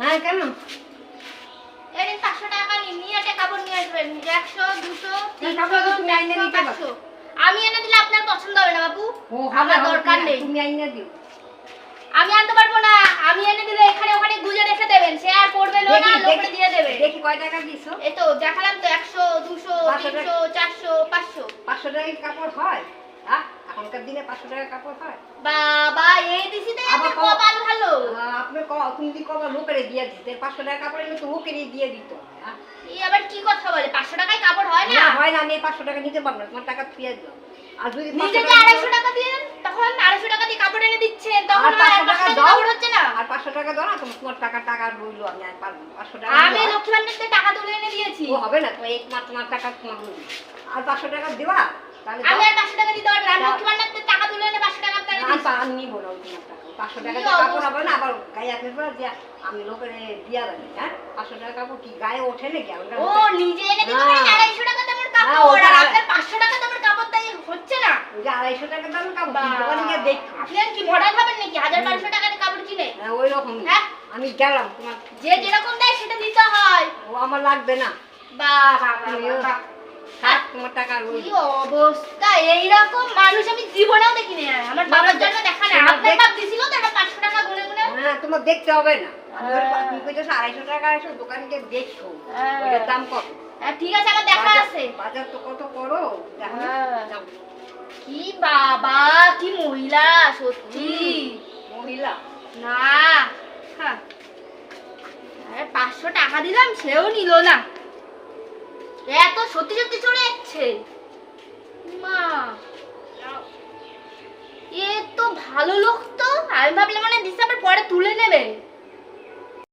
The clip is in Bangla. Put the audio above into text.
হ্যাঁ কেন? নিন পাঁচশো টাকা নিন নিয়ে একটা কাপড় নিয়ে আসবেন একশো দুশো এই তিনশো কাপড় তো তুমি আইনে চারশো দিতে পারো। পাঁচশো আমি এনে দিলে আপনার পছন্দ হবে না বাবু ও আমার দরকার নেই। তুমি আইনা দিও। আমি আনতে পারব না। আমি এনে দিলে এখানে ওখানে গুজে রেখে দেবেন। সে আর পড়বে না দেখি, লোকে দিয়ে দেবে। দেখি কয় টাকা দিছো? এই তো দেখালাম তো একশো দুশো পাঁচশো টাকা। তিনশো চারশো পাঁচশো। পাঁচশো টাকায় কাপড় হয়? হ্যাঁ এখনকার দিনে পাঁচশো টাকার কাপড় হয়? বাবা এই দিছি তো আবার আপনি ক- তুমি যদি কবার লোকেরে দিয়ে দিতে পাঁচশো টাকা কাপড় এনে তো লোকেরই দিয়ে দিত হ্যাঁ? এই আবার কি কথা বলে? পাঁচশো টাকায় কাপড় হয় না? হয় না আমি পাঁচশো টাকা নিতে পারব না তোমার টাকা ফিরিয়ে দিলাম আর যদি পাঁচশো টাকা আড়াইশো টাকা দিয়ে তখন আড়াইশো টাকা দিয়ে কাপড় এনে দিচ্ছেন তখন আর আর পাঁচশো পাঁচশো টাকা টাকা কাপড় হচ্ছে না? আর পাঁচশো টাকা দাও না তোমার তোমার টাকা টাকা রইল আমি আর পারব পাঁচশো টাকা আমি লক্ষ্মী ভান্ডার টাকা তুলে এনে দিয়েছি। ও হবে না তোমার এক মাস তোমার টাকা তোমার আর পাঁচশো টাকা তাহলে আমি দাও। আর পাঁচশো টাকা দিতে পারব না আমি ভান্ডার টাকা তুলে এনে পাঁচশো টাকা নিবো না ওই টাকা। পাঁচশো টাকা কাপড় হবে না আবার গায়ে আপনি আমি লোকের দিয়া দেবে হ্যাঁ? পাঁচশো টাকা কাপড় কি গায়ে ওঠে নাকি? আমরা ও নিজে এনে দিতে। আড়াইশো টাকা দামের কাপড় আর আপনার পাঁচশো টাকা দামের কাপড় তাই হচ্ছে না? যে আড়াইশো টাকা দাম কাপড় দোকানে গিয়ে দেখো। আপনি কি মডার্ন হবেন নাকি? হাজার বারোশো টাকার কাপড় কিনে? হ্যাঁ, ওই রকম। হ্যাঁ? আমি গেলাম তোমার যে যেরকম দেয় সেটা দিতে হয়। ও আমার লাগবে না। বা বা বা, তুমিও বা, বা। থাক, তোমার টাকা কি রইল অবস্থা? এইরকম মানুষ আমি জীবনেও দেখিনি আমার বাবার জন্য দেখা না আপনার বাপ দিছিল তো একটা পাঁচশো টাকা গুনে গুনে হ্যাঁ তোমার দেখতে হবে না। তুমি কইতেছো আড়াইশো টাকা আড়াইশো দোকানে গিয়ে দেখো। দাম কত? ঠিক আছে আমার দেখা আছে। বাজার তো কত করো দেখো না? যাও। কি বাবা কি মহিলা সত্যি। মহিলা। না। হ্যাঁ। পাঁচশো টাকা দিলাম সেও নিল না। এত সত্যি সত্যি চলে যাচ্ছে। আমি ভাবলাম মানে আমার পরে তুলে নেবে।